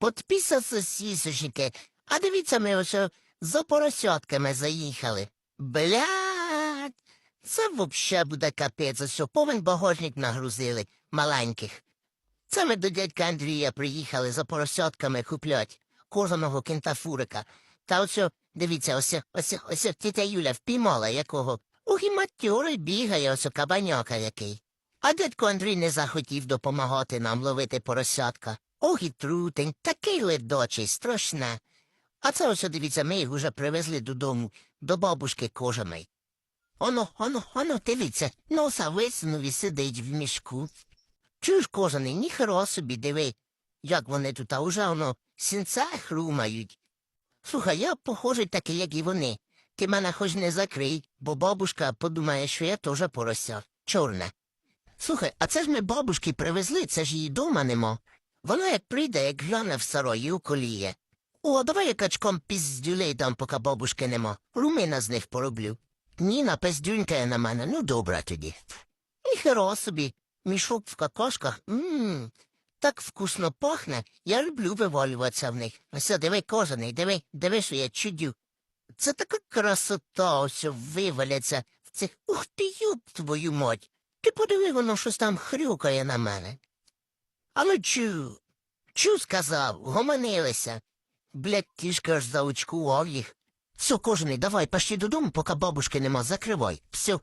Подписався сісочники, а дивіться, ми ось за поросятками заїхали. Блядь, це вообще буде капець, ось о, повен багажник нагрузили, маленьких. Це ми до дядька Андрія приїхали за поросятками куплять, кожаного кентафурика. Та ось, дивіться, ось, о, ось, ось тітя Юля впіймала якого. Ух, і матьорий бігає, ось кабаньока який. А дядько Андрій не захотів допомагати нам ловити поросятка. Ох і трутень, такий ледочий, страшне. А це ось, дивіться, ми їх уже привезли додому, до бабушки кожаної. Оно, оно, оно, дивіться, носа висунув і сидить в мішку. Чуєш, кожаний, ніхера собі, диви, як вони тут, а уже воно сінця хрумають. Слухай, я похожий такий, як і вони. Ти мене хоч не закрий, бо бабушка подумає, що я теж порося. Чорне. Слухай, а це ж ми бабушки привезли, це ж її дома нема. Вона як прийде, як гляне в сарої уколіє. О, давай я качком піздюлей дам, поки бабушки нема. Румина з них пороблю. Ніна пиздюнькає на мене, ну добре тоді. Ніхера собі, мішок в какашках, мм, так вкусно пахне, я люблю вивалюватися в них. Ось, диви, кожаний, диви, диви, що я чудю. Це така красота, ось виваляться в цих. Ух ти, юб твою мать. Ти подиви, воно щось там хрюкає на мене. Але чу, чу сказав, гомонилися. Блядь, кішка аж заучкував їх. Все, кожний, давай, пошли додому, поки бабушки нема, закривай. Все.